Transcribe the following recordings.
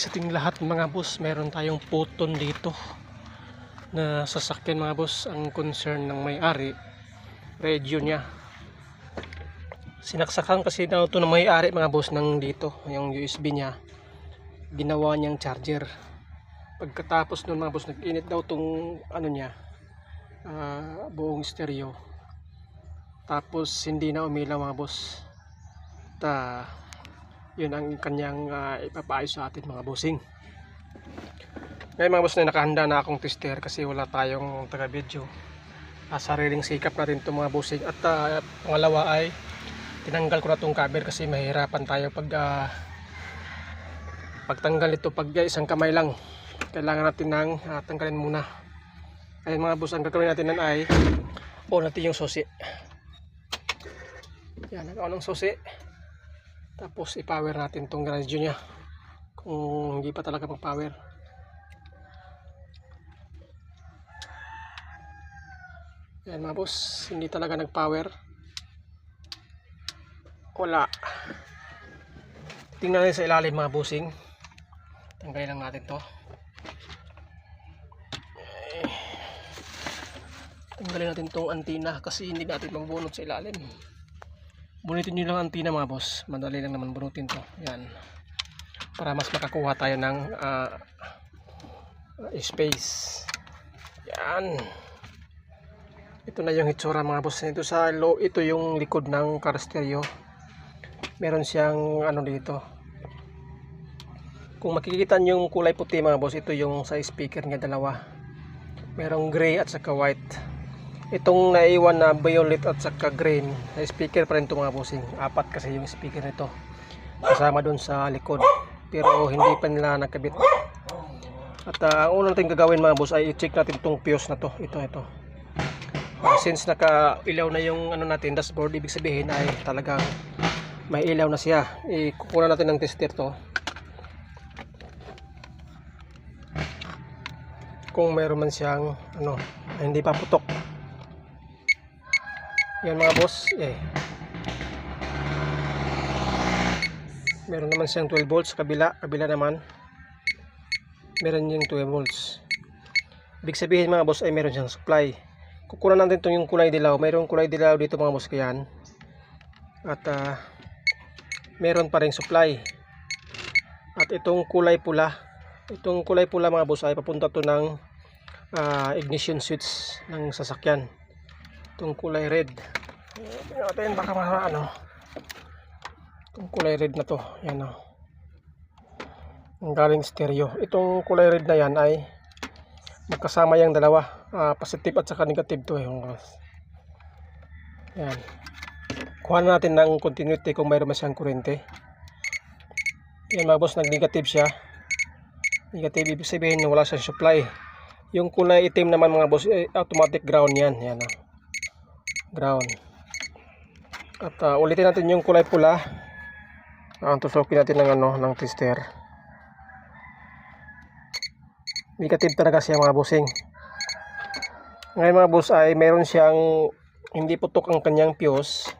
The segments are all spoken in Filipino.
sa ating lahat mga boss, meron tayong puton dito na sasakyan mga boss. Ang concern ng may-ari, radio niya. Sinaksakan kasi daw ito ng may-ari mga boss ng dito, yung USB niya. Ginawa niyang charger. Pagkatapos nun mga boss, nag-init daw tong ano niya, ah, buong stereo. Tapos hindi na umilaw mga boss. Ta yun ang kanyang uh, ipapaayos sa atin mga bossing. Ngayon mga boss na nakahanda na akong tester kasi wala tayong taga video uh, sariling sikap natin itong mga bossing. At uh, pangalawa ay tinanggal ko na itong cover kasi mahirapan tayo pag uh, pagtanggal ito pag isang kamay lang. Kailangan natin nang uh, tanggalin muna. Ayun mga boss ang gagawin natin nan ay buo natin yung susi. Yan nagawa ng susi tapos i-power natin tong radyo niya. Kung hindi pa talaga pang power yan mga boss. Hindi talaga nag power wala. Tingnan natin sa ilalim mga bossing. Tanggalin lang natin to. Tanggalin natin tong antina kasi hindi natin mabunot sa ilalim Bunutin nyo lang ang antina mga boss. Madali lang naman bunutin to. Yan. Para mas makakuha tayo ng ah, space. Yan. Ito na yung hitsura mga boss. Ito sa low, ito yung likod ng car stereo. Meron siyang ano dito. Kung makikita nyo yung kulay puti mga boss, ito yung sa speaker niya dalawa. Merong gray at saka white itong naiwan na violet at saka green ay speaker pa rin ito mga bossing. Apat kasi yung speaker nito. Kasama dun sa likod. Pero hindi pa nila nakabit at uh, ang unang natin gagawin mga boss ay i-check natin itong fuse na to. Ito ito. Uh, since naka ilaw na yung ano natin dashboard ibig sabihin ay talagang may ilaw na siya. Ikukuha natin ng tester to. Kung mayroon man siyang ano hindi pa putok yan mga boss, eh. Meron naman siyang 12 volts kabila, kabila naman. Meron yung 12 volts. Ibig sabihin mga boss ay meron siyang supply. Kukunan natin itong yung kulay dilaw. Mayroong kulay dilaw dito mga boss kayan. At uh, meron pa ring supply. At itong kulay pula, itong kulay pula mga boss ay papunta to ng uh, ignition switch ng sasakyan itong kulay red. Tingnan natin baka ma ano itong kulay red na to yan o. Ang galing stereo. Itong kulay red na yan ay magkasama yung dalawa. Uh, positive at saka negative to eh. yan. Kuha na natin ng continuity kung mayroon siyang kurente. Yan mga boss nag negative siya. Negative ibig sabihin wala siyang supply. Yung kulay itim naman mga boss eh, automatic ground yan. Yan o ground. At uh, ulitin natin yung kulay pula. Uh, tusukin natin ng ano ng tester negative talaga siya mga bossing. Ngayon mga boss ay meron siyang hindi putok ang kanyang fuse.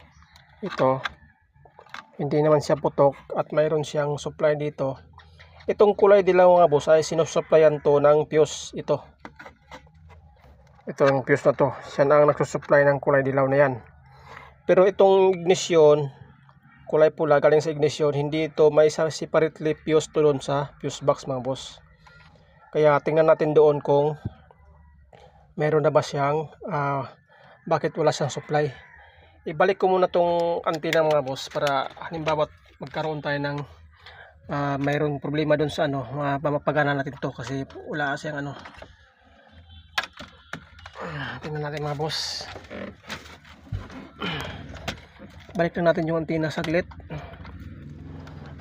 Ito. Hindi naman siya putok at mayroon siyang supply dito. Itong kulay dilaw mga boss ay sinusupplyan to ng fuse. Ito ito ang fuse na to siya na ang nagsusupply ng kulay dilaw na yan. Pero itong ignition kulay pula galing sa ignition hindi ito may separately fuse to doon sa fuse box mga boss. Kaya tingnan natin doon kung meron na ba siyang uh, bakit wala siyang supply. Ibalik ko muna tong antenna mga boss para halimbawa magkaroon tayo ng uh, mayroong problema doon sa ano uh, mapagana natin to kasi wala siyang ano tingnan natin mga boss. Balik lang natin yung antenna saglit.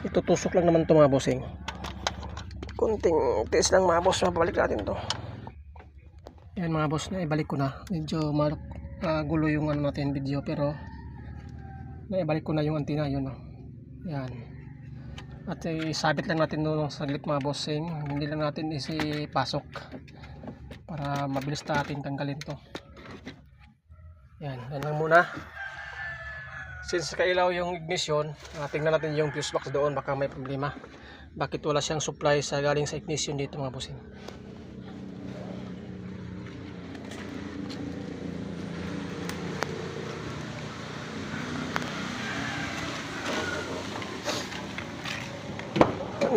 Itutusok lang naman to mga bossing. Kunting test lang mga boss. Mabalik natin to. Yan mga boss na ibalik ko na. Medyo uh, gulo yung ano natin video pero naibalik ko na yung antenna yun no. yan at isabit lang natin doon saglit mga bossing. Hindi lang natin isipasok para mabilis natin tanggalin to yan, yan lang muna since kailaw yung ignition uh, tingnan natin yung fuse box doon baka may problema bakit wala siyang supply sa galing sa ignition dito mga bossing.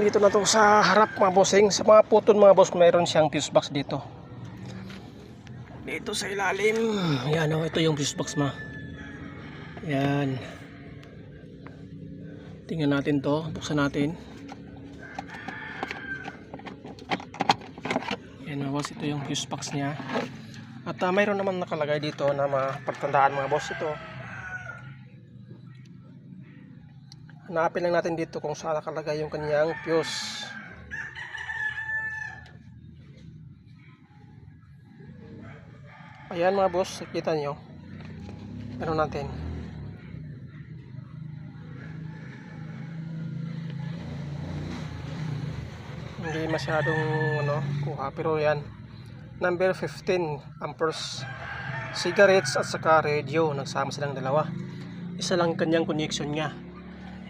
Dito na to sa harap mga bossing. Sa mga puton mga boss, mayroon siyang fuse box dito. Dito sa ilalim. Yan o, ito yung fuse box ma. Yan. Tingnan natin to. Buksan natin. Yan mga boss, ito yung fuse box niya. At ah, mayroon naman nakalagay dito na mapagtandaan mga boss ito. Hanapin lang natin dito kung saan nakalagay yung kanyang fuse. Ayan mga boss, nakita nyo. Ano natin? Hindi masyadong ano, kuha. Pero yan, number 15 amperes cigarettes at saka radio. Nagsama silang dalawa. Isa lang kanyang connection niya.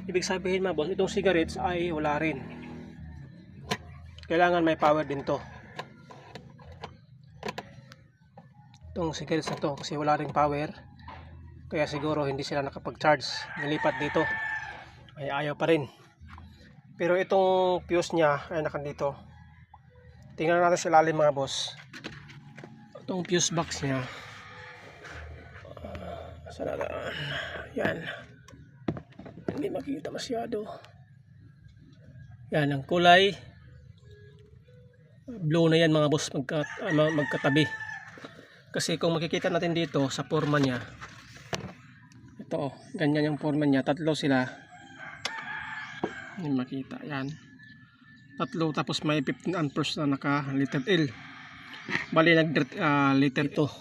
Ibig sabihin mga boss, itong cigarettes ay wala rin. Kailangan may power din to. Itong cigarettes na to kasi wala rin power. Kaya siguro hindi sila nakapag-charge. Nilipat dito. Ay ayaw pa rin. Pero itong fuse niya ay nakandito. Tingnan natin sa ilalim mga boss. Itong fuse box niya. Uh, saan na Yan hindi makikita masyado yan ang kulay blue na yan mga boss magka, ma- magkatabi kasi kung makikita natin dito sa forma niya ito oh, ganyan yung forma niya. Tatlo sila. Hindi makita yan. Tatlo tapos may 15 amperes na naka liter L. Bali nag uh, liter to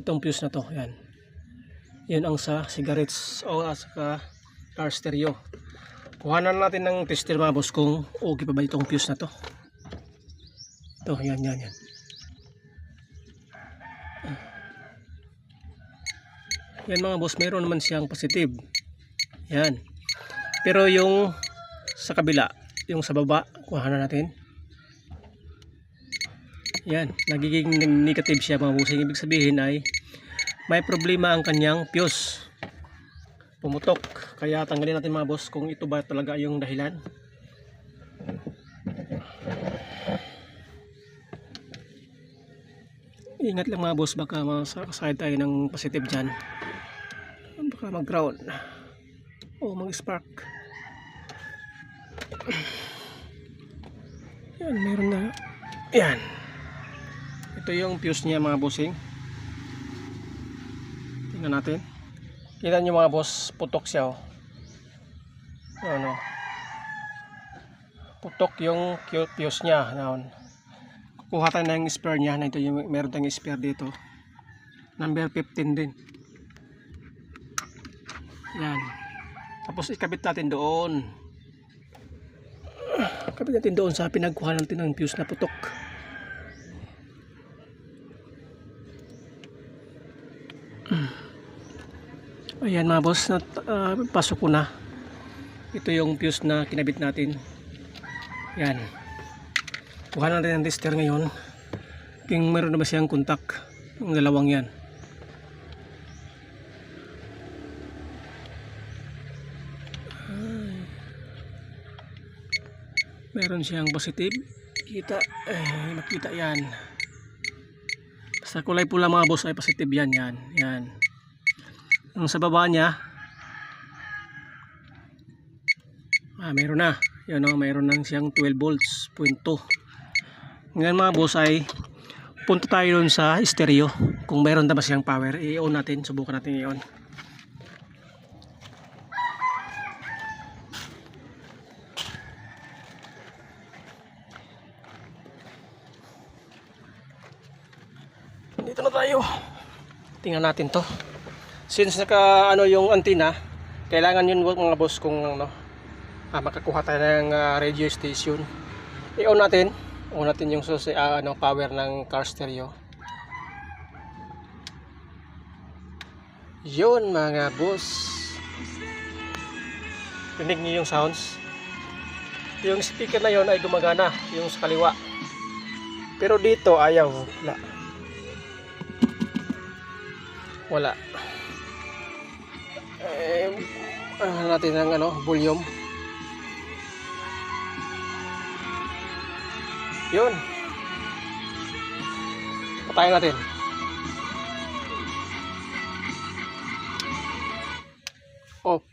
itong fuse na to yan. Yun ang sa cigarettes o uh, saka car stereo. Kuhanan natin ng tester mga boss kung okay pa ba itong fuse na to. Ito yan yan yan yan mga boss meron naman siyang positive. Yan. Pero yung sa kabila yung sa baba kuhanan natin. Yan nagiging negative siya mga boss. Ibig sabihin ay may problema ang kanyang fuse. Pumutok. Kaya tanggalin natin mga boss kung ito ba talaga yung dahilan. Ingat lang mga boss. Baka masakasakit tayo ng positive dyan baka mag ground o mag spark yan meron na yan ito yung fuse niya mga bossing Tingnan natin. Kita nyo mga boss, putok siya oh. Ano. Putok yung fuse niya. Noon. Kuha tayo ng spare niya. Na ito yung meron tayong spare dito. Number 15 din. Yan. Tapos ikabit natin doon. Ikabit natin doon sa pinagkuha natin ng fuse na putok. Ayan mga boss, nat, uh, pasok ko na. Ito yung fuse na kinabit natin. Yan. Kuha natin ang tester ngayon. Kung meron naman siyang kontak. Ang dalawang yan. Meron siyang positive. Kita, eh, makita yan. Sa kulay pula mga boss ay positive yan, yan, yan. Ang sa baba niya ah meron na. Yun o mayroon nang siyang 12 volts point 2 ngayon mga boss ay punta tayo dun sa stereo. Kung mayroon na ba siyang power i-on natin. Subukan natin i-on tayo. Tingnan natin to. Since naka ano yung antenna kailangan yun mga boss kung ano ah, makakuha tayo ng uh, radio station. I-on natin. On natin yung susi, uh, ano, power ng car stereo. Yun mga boss. Rinig niyo yung sounds? Yung speaker na yon ay gumagana yung sa kaliwa. Pero dito ayaw. Wala wala. Eh ano natin ng ano volume yun. Patayin natin. Off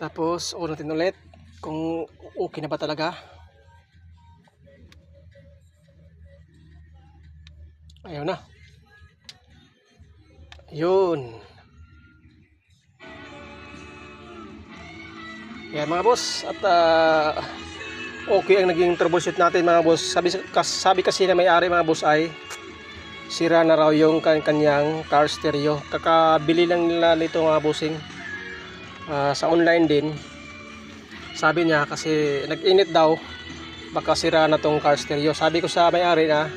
tapos on natin ulit kung okay na ba talaga. Ayaw na yun. Yan mga boss at ah, okay ang naging troubleshoot natin mga boss. Sabi, sabi kasi na may-ari mga boss ay sira na raw yung kan kanyang car stereo. Kakabili lang nila nito mga bossing. Ah, sa online din. Sabi niya kasi nag-init daw baka sira na tong car stereo. Sabi ko sa may-ari na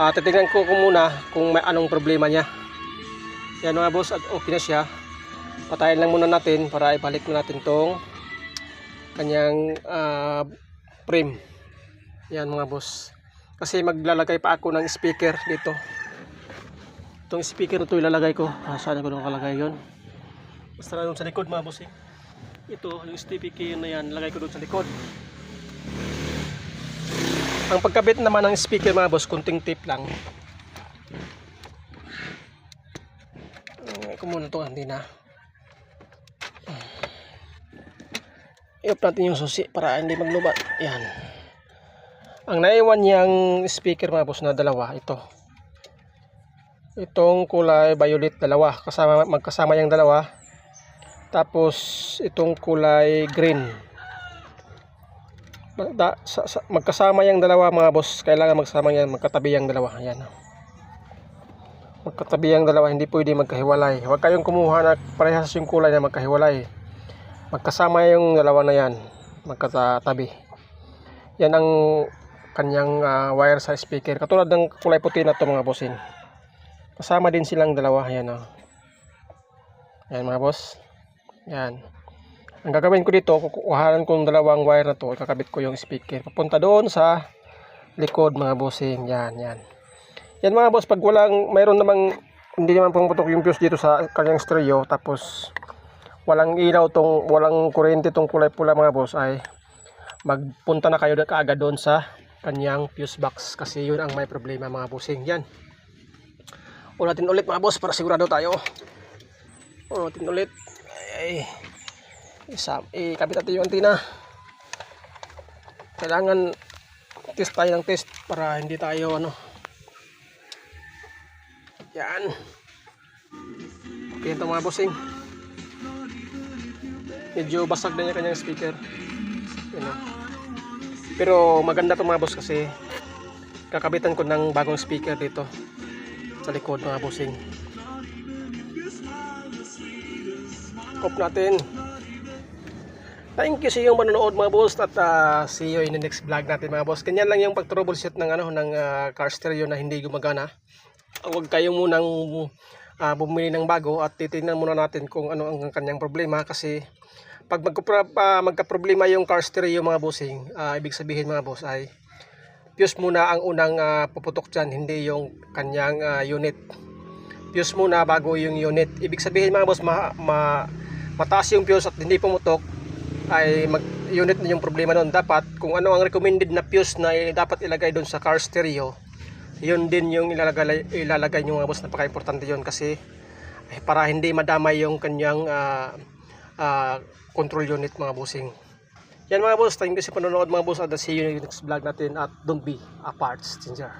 ah, titignan ko muna kung may anong problema niya yan mga boss at okay na siya. Patayin lang muna natin para ibalik na natin tong kanyang ah, frame. Yan mga boss. Kasi maglalagay pa ako ng speaker dito. Itong speaker na ito ilalagay ko. Ah, saan ko nakalagay yon basta na sa likod mga boss eh. ito yung speaker na yan lagay ko doon sa likod. Ang pagkabit naman ng speaker mga boss kunting tip lang ko muna ito hindi na. I-off natin yung susi para hindi maglubat yan. Ang naiwan niyang speaker mga boss na dalawa ito. Itong kulay violet dalawa. Kasama magkasama yung dalawa. Tapos itong kulay green. Da, sa, sa, magkasama yung dalawa mga boss. Kailangan magsama yan magkatabi yung dalawa. Yan magkatabi yung dalawa hindi pwede magkahiwalay. Huwag kayong kumuha na parehas yung kulay na magkahiwalay. Magkasama yung dalawa na yan magkatabi. Yan ang kanyang ah, wire sa speaker. Katulad ng kulay puti na to mga bossin kasama din silang dalawa yan oh. yan mga boss. Yan ang gagawin ko dito kukuhanan ko yung dalawang wire na to kakabit ko yung speaker. Papunta doon sa likod mga bossing. Yan yan yan mga boss pag walang mayroon namang hindi naman pumuputok yung fuse dito sa kanyang stereo tapos walang ilaw tong walang kuryente tong kulay pula mga boss ay magpunta na kayo kaagad doon sa kanyang fuse box kasi yun ang may problema mga bossing. Yan. Unatin ulit mga boss para sigurado tayo. Unatin ulit. Ay, isa, ikabit natin yung antina kailangan test tayo ng test para hindi tayo ano yan. Okay ito mga bossing. Medyo basag na yung kanyang speaker. Yan o. pero maganda to mga boss kasi kakabitan ko ng bagong speaker dito sa likod mga bossing. Off natin. Thank you sa iyong manonood mga boss at ah, see you in the next vlog natin mga boss. Ganyan lang yung pag troubleshoot ng ano ng ah, car stereo na hindi gumagana huwag kayo munang ah, bumili ng bago at titingnan muna natin kung ano ang kanyang problema kasi pag magka, ah, magka-problema yung car stereo mga bossing ah, ibig sabihin mga boss ay fuse muna ang unang ah, puputok dyan hindi yung kanyang ah, unit. Fuse muna bago yung unit. Ibig sabihin mga boss ma, ma- mataas yung fuse at hindi pumutok ay mag unit na yung problema doon dapat kung ano ang recommended na fuse na i- dapat ilagay doon sa car stereo yun din yung ilalagay, ilalagay nyo mga boss. Napaka importante yun kasi eh, para hindi madamay yung kanyang ah, ah, control unit mga bossing. Yan mga boss. Thank you sa panonood mga boss. At see you in the next vlog natin. At don't be a parts changer